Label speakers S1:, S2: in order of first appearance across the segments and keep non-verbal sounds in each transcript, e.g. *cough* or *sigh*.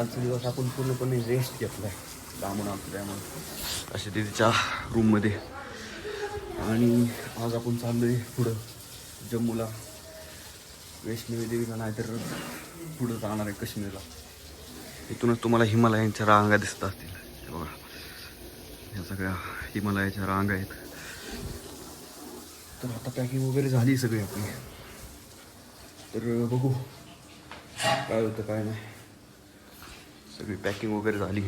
S1: कालचा दिवस आपण पूर्णपणे रेस्ट घेतला आहे कामून त्यामुळे असे ते तिच्या रूममध्ये आणि आज आपण चाललो आहे पुढं. जम्मूला. वैष्णवी देवीला नाहीतर पुढं जाणार आहे काश्मीरला. इथूनच तुम्हाला हिमालयांच्या रांगा दिसत असतील. हे बघा. या सगळ्या हिमालयाच्या रांगा आहेत. तर आता पॅकिंग वगैरे झाली सगळी आपली. तर बघू. काय होतं काय नाही. सगळी पॅकिंग वगैरे झाली.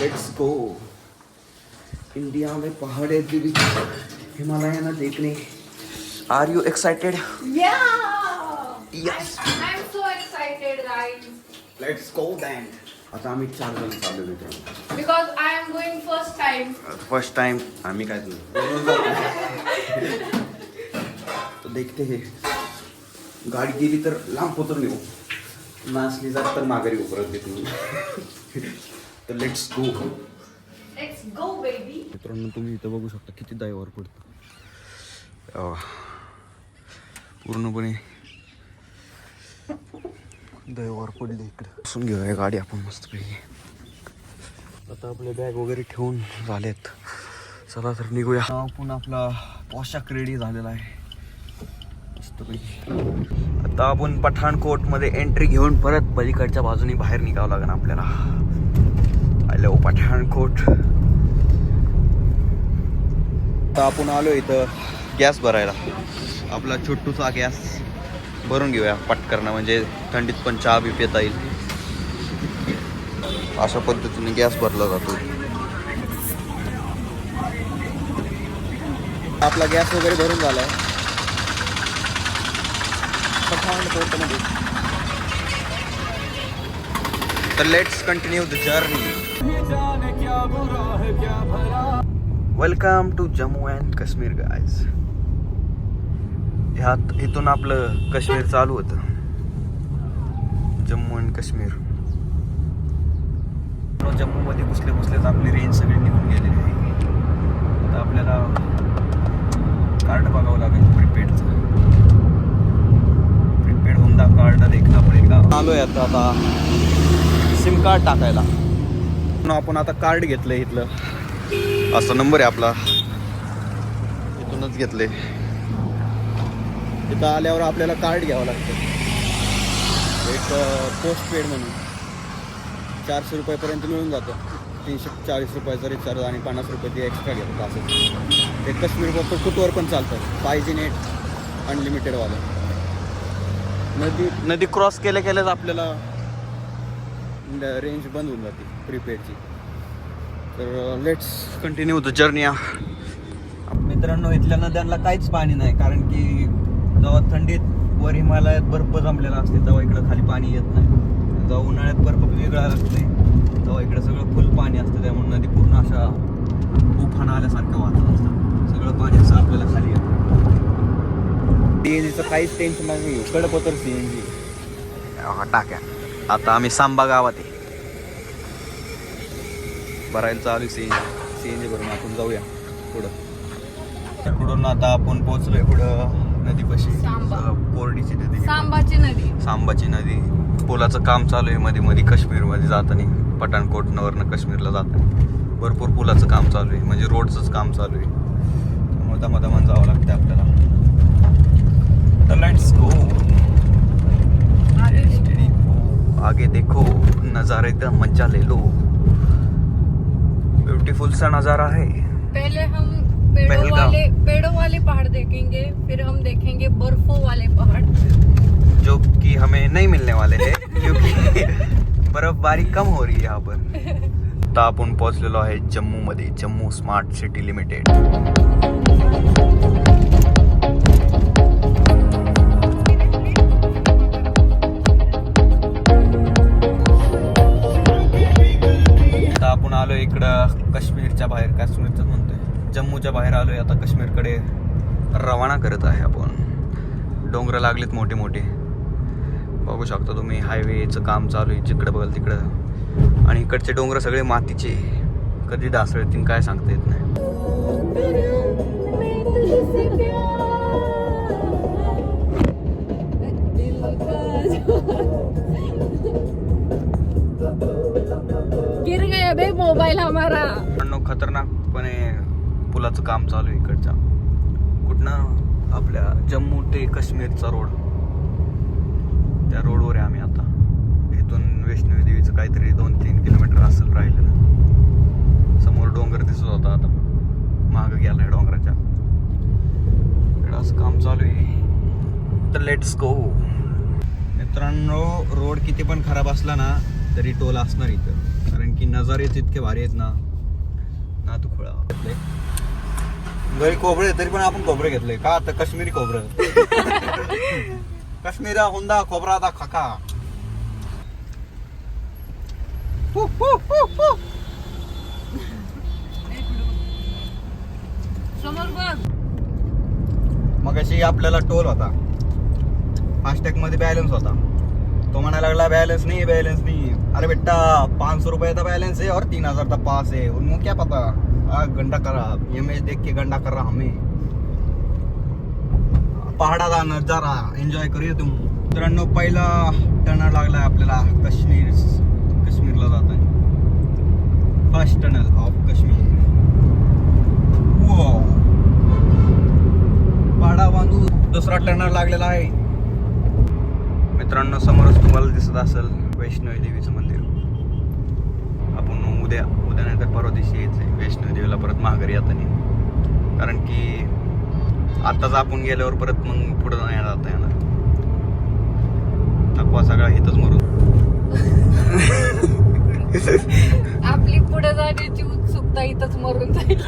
S1: लेट्स गो इंडिया में पहाड़ है दिल्ली. हिमालय ना देखने. Are you excited
S2: Yeah!
S1: Yes.
S2: I'm so excited, guys.
S1: Let's go then आता आम्ही चार जण चाललो मित्रांनो.
S2: Because I am going first time.
S1: First time आम्ही काय *laughs* तर देखते हे. गाडी गेली तर लांब पोतर नेऊ नाचली जात तर माघारी उभरत देत नाही तर लेट्स गो. मित्रांनो तुम्ही इथं बघू शकता किती दायवर पडतं. पूर्णपणे दयवर पडले इकडे. बसून घेऊया गाडी आपण मस्तपैकी. आता आपले बॅग वगैरे ठेवून झालेत. चला तर निघूया. आपण आपला पोशाख रेडी झालेला आहे. मस्तपैकी आता आपण पठाणकोटमध्ये एंट्री घेऊन परत पलीकडच्या बाजूने बाहेर निघावं लागेल आपल्याला. आलो पठाणकोट. आता आपण आलो इथं गॅस भरायला. आपला छोटूचा गॅस भरून घेऊया पटकरणं म्हणजे थंडीत पण चहा बी पिता येईल. अशा पद्धतीने गॅस भरला जातो. आपला गॅस वगैरे भरून झाला आहे पठाणकोटमध्ये तर let's continue the journey welcome to Jammu and Kashmir guys ह्यात इथून आपलं काश्मीर चालू होतं. जम्मू अँड काश्मीर. जम्मूमध्ये घुसले घुसलेच आपली रेंज सगळी निघून गेलेली आहे. आता आपल्याला कार्ड बघावं लागेल प्रिपेडचं प्रीपेड होंडा कार्ड देखना पडेल का आलोय आता आता सिम कार्ड टाकायला. म्हणून आपण आता कार्ड घेतलंय इथलं. असा नंबर आहे आपला. इथूनच घेतले इथं आल्यावर आपल्याला कार्ड घ्यावं लागतं. एक पोस्ट पेड म्हणून. चारशे रुपयापर्यंत मिळून जातं. तीनशे चाळीस रुपयाचा रिचार्ज आणि पन्नास रुपये ते एक्स्ट्रा घेतात असं. ते काश्मीर फक्त कुतवर पण चालतं. फाय जी नेट अनलिमिटेडवालं नदी नदी क्रॉस केल्या केल्याच आपल्याला रेंज बंद होऊन जाते प्रीपेडची तर लेट्स कंटिन्यू द जर्नी मित्रांनो इथल्या नद्यांना काहीच पाणी नाही कारण की जेव्हा थंडीत वर हिमालयात बर्फ जमलेला असते तेव्हा इकडं खाली पाणी येत नाही. जेव्हा उन्हाळ्यात बर्फ वेगळा लागते तेव्हा इकडं सगळं फुल पाणी असतं. त्यामुळे नदी पूर्ण अशा उफान आल्यासारखं वाहत असतं. सगळं पाणी असं आपल्याला खाली येतं. सी एन जीचं काहीच टेन्शन नाही. कडपतर सी एन जी टाक्या. आता आम्ही सांबा गावात आहे. भरायला चालू C N G C N G भरून आपण जाऊया पुढं. तिकडून आता आपण पोहोचलोय पुढं नदीपाशी.
S2: सांबा.
S1: कोरडीची नदी
S2: सांबाची नदी.
S1: सांबाची नदी. पुलाचं काम चालू आहे मध्ये मध्ये काश्मीरमध्ये जाताना. पठाणकोटवरनं काश्मीरला जाताना. भरपूर पुलाचं काम चालू आहे. म्हणजे रोडचंच काम चालू आहे. त्यामुळे दमा दमान जावं लागतं आपल्याला. तर लेट्स गो आगे देखो। नज़ारे का मज़ा ले लो। ब्यूटीफुल सा नज़ारा है।
S2: पहले हम पेड़ों वाले पेड़ों वाले पहाड़ देखेंगे फिर हम देखेंगे बर्फों वाले पहाड़।
S1: जो कि हमें नहीं मिलने वाले हैं क्योंकि *laughs* बर्फबारी कम हो रही है यहाँ पर। *laughs* आता आपण पोहोचलेलो आहे जम्मू मध्ये जम्मू स्मार्ट सिटी लिमिटेड। काश्मीरच्या बाहेर काश्मीरचं म्हणतोय. जम्मूच्या बाहेर आलो आहे आता काश्मीरकडे रवाना करत आहे आपण. डोंगरं लागलेत मोठे मोठे बघू शकता तुम्ही हायवेचं काम चालू आहे जिकडं बघाल तिकडं. आणि इकडचे डोंगर सगळे मातीचे कधी डासळ येतील काय सांगता येत नाही. गिर हमारा. टोलाचं काम चालू आहे इकडच्या कुठनं? आपल्या जम्मू ते काश्मीरचा रोड. त्या रोडवर आहे आम्ही आता. इथून वैष्णवी देवीचं काहीतरी दोन तीन किलोमीटर असेल राहिलेलं. समोर डोंगर दिसत होता आता. माग गेलाय डोंगराच्या. इकडं असं काम चालू आहे. तर लेट्स गो मित्रांनो रोड किती पण खराब असला ना तरी टोल असणार इथं. कारण की नजारेच इतके भारी आहेत ना. ना तू खुळा. घेतले घरी खोबरे तरी पण आपण खोबरे घेतले का आता काश्मीरी खोबरं? काश्मीरा हुंदा खोबरा आता खाका. हु, हु, हु, हु. मग अशी आपल्याला टोल होता. फास्टॅगमध्ये बॅलन्स होता. तो म्हणायला लागला बैलेंस नहीं बैलेंस नहीं. अरे बेटा पाँच सौ रुपये का बैलेंस है और तीन हजार का पास है। उनको क्या पता? आ, गंडा करा ये मैच देख के गंडा कर रहा हमें। पहाडाचा नजारा एन्जॉय करूया तुम। मित्रांनो पहिला टनल लागलाय आपल्याला. काश्मीर काश्मीरला जात आहे फर्स्ट टनल ऑफ काश्मीर पाडा बांधू दुसरा टनल लागलेला आहे. मित्रांनो समोरच तुम्हाला दिसत असेल वैष्णवी देवीचं मंदिर. उद्या उद्या नाही तर परवा दिवशी यायचंय. वैष्णवी देवीला परत माघारी येताना. कारण की आताच आपण गेल्यावर परत मग पुढं नाही जाता येणार. थकवा सगळा इथंच मरून *laughs*
S2: आपली पुढे जाण्याची उत्सुकता इथंच मरून जाईल.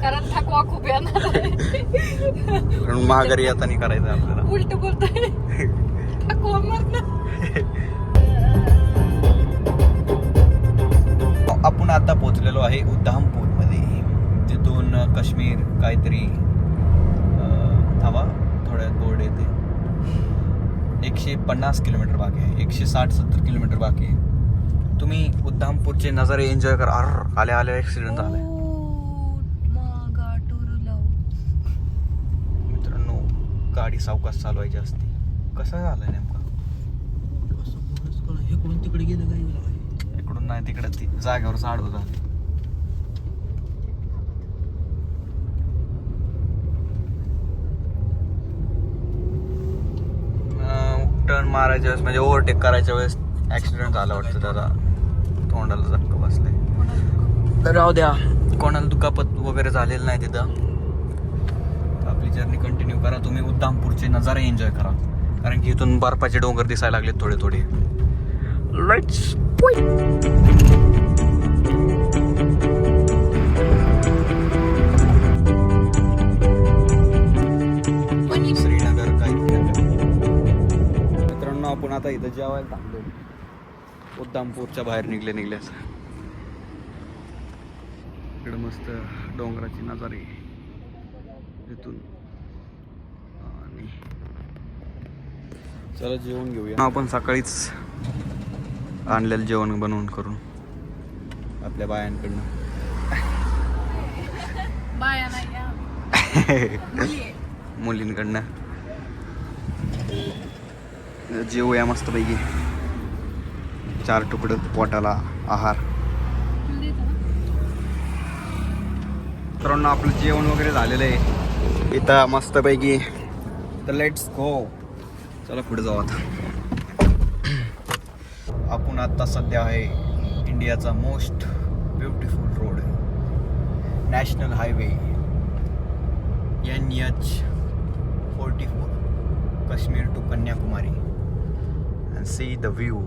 S2: कारण थकवा खूप येणार.
S1: कारण माघारी येताना करायचं आपल्याला.
S2: उलट बोलतोय. *laughs* थकवा मरण *laughs*
S1: आपण आता पोहोचलेलो आहे उद्धामपूरमध्ये तिथून काश्मीर काहीतरी थांबा थोड्यात बोर्ड येते. एकशे पन्नास किलोमीटर बाकी आहे. एकशे साठ सत्तर किलोमीटर बाकी आहे. तुम्ही उद्धामपूरचे नजारे एन्जॉय करा. अर आल्या आल्या ऍक्सिडेंट झालाय
S2: मागा टुरलव
S1: मित्रांनो गाडी सावकाश चालवायची असते. कसं झालंय नेमका?
S3: तिकडे गेलं
S1: नाही तिकडे ती जागेवर आडवं झाली टर्न मारायच्या वेळेस म्हणजे ओव्हरटेक करायच्या वेळेस ऍक्सिडेंट झाला वाटतं त्याला. तोंडाला झटका बसलाय. तर राहू द्या. कोणाला दुखापत वगैरे झालेलं नाही तिथं. आपली जर्नी कंटिन्यू करा. तुम्ही उद्दामपूरचे नजारे एन्जॉय करा. कारण की इथून बर्फाचे डोंगर दिसायला लागले थोडे थोडे लेट्स श्रीनगर काय मित्रांनो आपण आता इथं जेवायला थांबलो. उद्दामपूरच्या बाहेर निघले निघल्यास इकडं मस्त डोंगराची नजारे इथून. आणि चला जेवण घेऊया. आपण सकाळीच आणलेलं जेवण बनवून करून. आपल्या बायांकडनं.
S2: बाया नाही.
S1: मुलींकडनं. जेवूया मस्तपैकी. चार तुकडं पोटाला आहार? मित्रांनो आपलं जेवण वगैरे झालेलं आहे. इथं मस्तपैकी. तर लेट्स गो चला पुढे जाऊ आता. आपण आता सध्या आहे इंडियाचा most beautiful road. National highway. N H forty four Kashmir to Kanyakumari. And see the view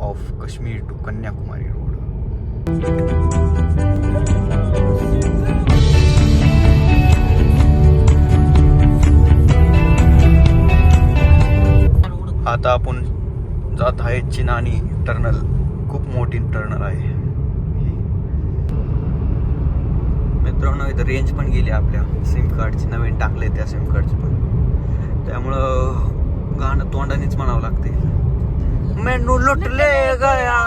S1: of Kashmir to Kanyakumari road. आता आपण जात आहे चिनानी टर्नल खूप मोठी टर्नल आहे. मित्रांनो इथं रेंज पण गेली आपल्या सिम कार्डची नवीन टाकले त्या सिम कार्डची पण. त्यामुळं गाणं तोंडानेच म्हणावं लागते. मेनू लुटले गया.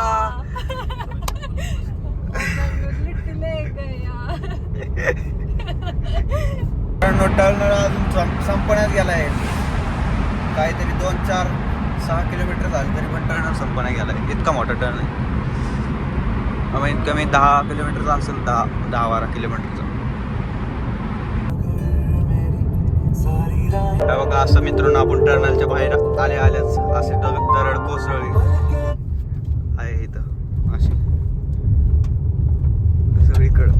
S1: टर्नल *laughs* अजून संपण्यात गेलाय. काहीतरी दोन चार सहा किलोमीटर झालं तरी पण टर्न संपना गेला आहे इतका मोठा टर्न आहे. कमीत कमी दहा किलोमीटरचा असेल दहा दहा बारा किलोमीटरचा. बघा असं मित्रांनो आपण टर्नलच्या बाहेर आले आल्याच असे दरड कोसळली. आहे इथं. असे सगळीकडं.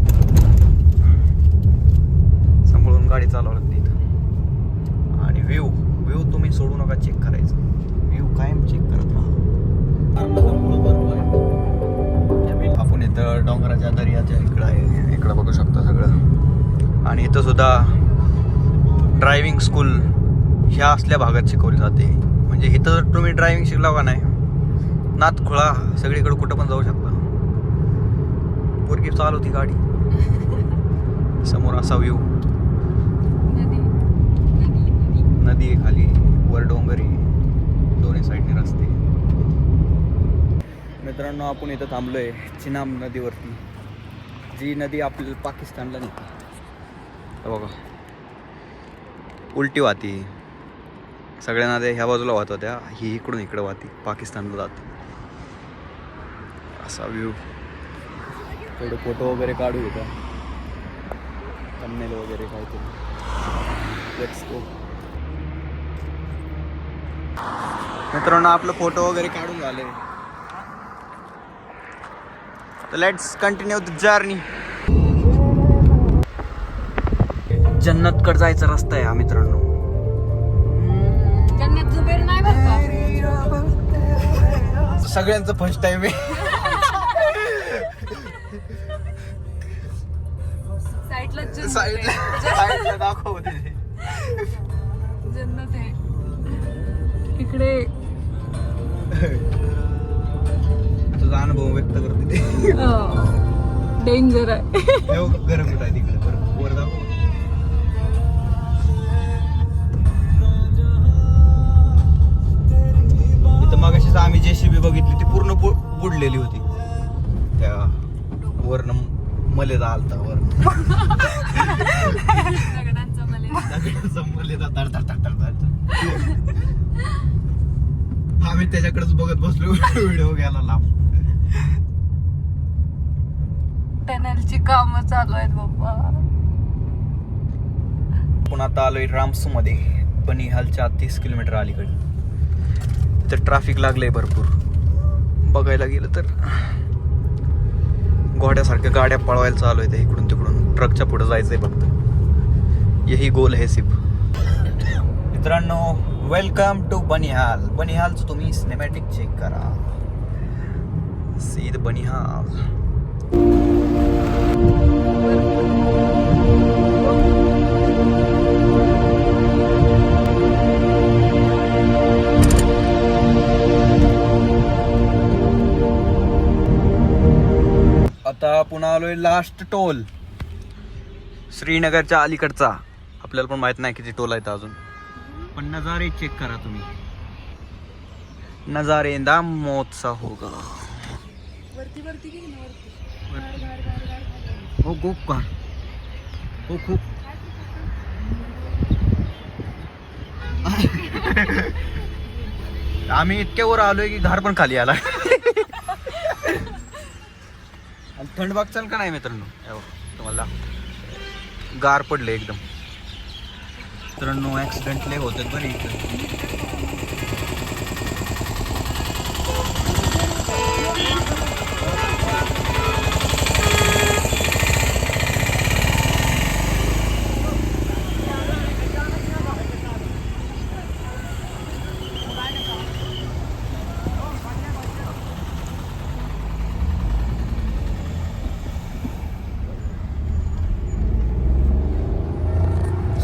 S1: सांभाळून गाडी चालवली इथं आणि व्ह्यू व्ह्यू तुम्ही सोडू नका चेक करायचं. कायम चेक करत राहा. आपण इथं डोंगराच्या दर्याच्या इकडं आहे. इकडं बघू शकता सगळं. आणि इथं सुद्धा ड्रायव्हिंग स्कूल ह्या असल्या भागात शिकवली जाते. म्हणजे इथं जर तुम्ही ड्रायव्हिंग शिकला का नाही? नात खुळा सगळीकडे कुठं पण जाऊ शकता. पोरगी चालवती गाडी. समोर असा व्ह्यू
S2: नदी.
S1: आहे खाली वर डोंगरी. दोन्ही साईडने रस्ते. मित्रांनो आपण इथं थांबलो आहे चिनाम नदीवरती. जी नदी आपल्याला पाकिस्तानला नेते बघा. उलटी वाहती. सगळ्या नद्या ह्या बाजूला वाहत होत्या. ही इकडून इकडं वाहती. पाकिस्तानला जाते. असा व्ह्यू थोडे फोटो वगैरे काढू येतात तन्नेल वगैरे काहीतरी. लेट्स गो मित्रांनो आपलं फोटो वगैरे काढून झाले. तर लेट्स कंटिन्यू द जर्नी जन्नतकडे जायचा रस्ता आहे हा मित्रांनो.
S2: जन्नत नाही बरं का
S1: सगळ्यांचं फर्स्ट टाइम आहे.
S2: साईडला जन्नत
S1: साईडला
S2: आहे.
S1: साईडला दाखवते.
S2: जन्नत आहे. इकडे
S1: तुझा अनुभव व्यक्त करते ते.
S2: डेंजर आहे.
S1: हे बघ, गरम होत आहे तिकडे? बरं वर दाखव इथं मगाशीच आम्ही जेसीबी बघितली ती पूर्ण बुडलेली होती. त्या वरनं मलेदा आलता वर
S2: दगडांचा मला
S1: मलेदा. आम्ही त्याच्याकडेच बघत बसलो. व्हिडिओ घ्यायला लांब.
S2: टनेलची कामं चालू आहेत बाबा
S1: आपण आता आलोय रामसू मध्ये बनिहालच्या तीस किलोमीटर अलीकडे. तर ट्रॅफिक लागलंय भरपूर. बघायला गेलं तर. घोड्यासारख्या गाड्या पळवायला चालू आहेत. इकडून तिकडून ट्रकच्या पुढे जायचंय फक्त. यही गोल है सिप. मित्रांनो वेलकम टू बनिहाल. बनिहालचं तुम्ही सिनेमॅटिक चेक करा. सीद बनिहाल. आता आपण आलोय लास्ट टोल श्रीनगरच्या अलीकडचा. आपल्याला पण माहीत नाही किती टोल आहेत अजून. पण नजारे चेक करा तुम्ही. नजारे दाम मोतसा होगा.
S2: वरती वरती गेली ना वरती.
S1: हो खूप का हो खूप. *laughs* आम्ही इतक्या वर आलोय की घर पण खाली आला. आणि थंड चाल का नाही मित्रांनो? तुम्हाला. गार पडले एकदम. मित्रांनो ऍक्सिडेंट लय होतात बरे इथं.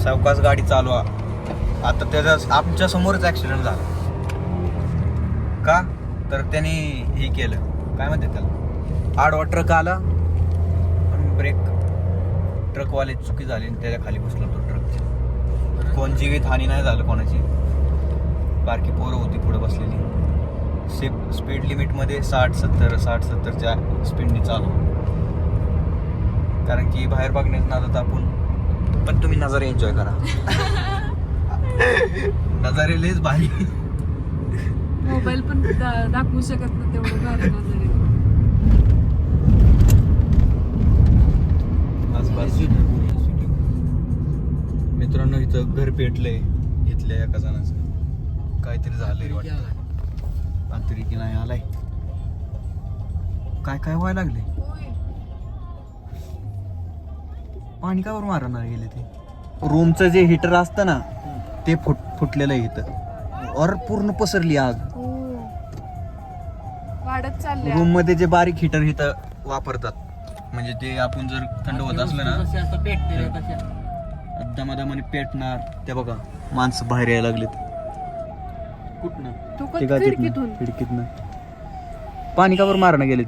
S1: सावकाश गाडी चालवा. आता त्याचा आमच्या समोरच ऍक्सिडेंट झाला. का? तर त्याने हे केलं. काय म्हणते त्याला? आडवा ट्रक आला आणि ब्रेक ट्रकवाले चुकी झाली आणि त्याच्याखाली बसला तो ट्रक कोण जीवित हानी नाही झालं कोणाची. बारकी पोरं होती पुढे बसलेली. सेफ स्पीड लिमिटमध्ये साठ सत्तर साठ सत्तरच्या स्पीडने चालू. कारण की बाहेर बघण्यात ना आता आपण पण तुम्ही नजारे एन्जॉय करा. *laughs* नजारे लयच भारी.
S2: मोबाईल पण दा- दाखवू शकत ना तेवढं भारी नजर.
S1: मित्रांनो इथं घर पेटलंय. इथल्या एका जणाचं. काहीतरी झालंय वाटतं. रात्री की नाही आलाय. काय काय व्हायला लागले पाणी कावर मारणार गेले ते? रूमचं जे हिटर असतं ना ते फुट फुटलेलं आहे इथं. और पूर्ण पसरली आग.
S2: हो. वाढत चालले
S1: रूममध्ये जे बारीक हिटर इथं वापरतात म्हणजे ते आपण जर थंड होत असलं ना दमादमाने पेटणार. ते बघा माणसं बाहेर यायला लागलेत. कुठनं?
S2: खिडकीतून.
S1: पाणी कावर मारणं गेले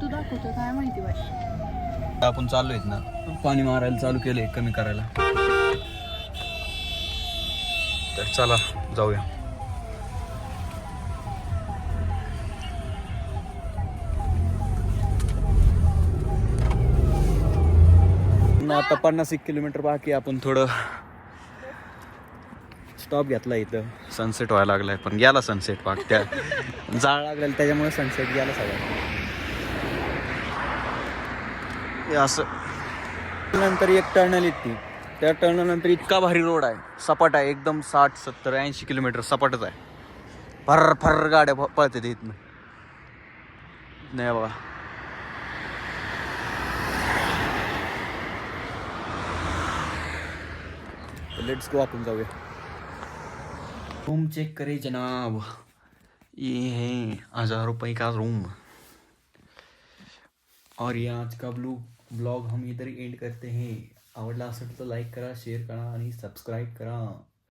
S1: तू
S2: दाखवतो काय माहिती बाई
S1: आपण चालू आहेत ना. पाणी मारायला चालू केलंय कमी करायला. तर चला जाऊया. ना आता पन्नास एक किलोमीटर बाकी आपण थोडं स्टॉप घेतला इथं. सनसेट व्हायला लागलाय पण गेला सनसेट पाक त्या. जाळ लागलेला त्याच्यामुळे सनसेट गेला सगळ्या हे असं. नंतर एक टर्नल येते. त्या टर्नल नंतर इतका भारी रोड आहे. सपाट आहे. एकदम साठ सत्तर ऐंशी किलोमीटर सपाटच आहे. फर फर गाड्या प- पळतात इथनं. नाही बाबा. लेट्स गो आपण जाऊया. रूम चेक करे जनाब. ये है हजार रुपये का रूम और ये आज का ब्लू ब्लॉग हम इधर एंड करते हैं। आवडला असेल तर लाईक करा शेअर करा आणि सबस्क्राईब करा।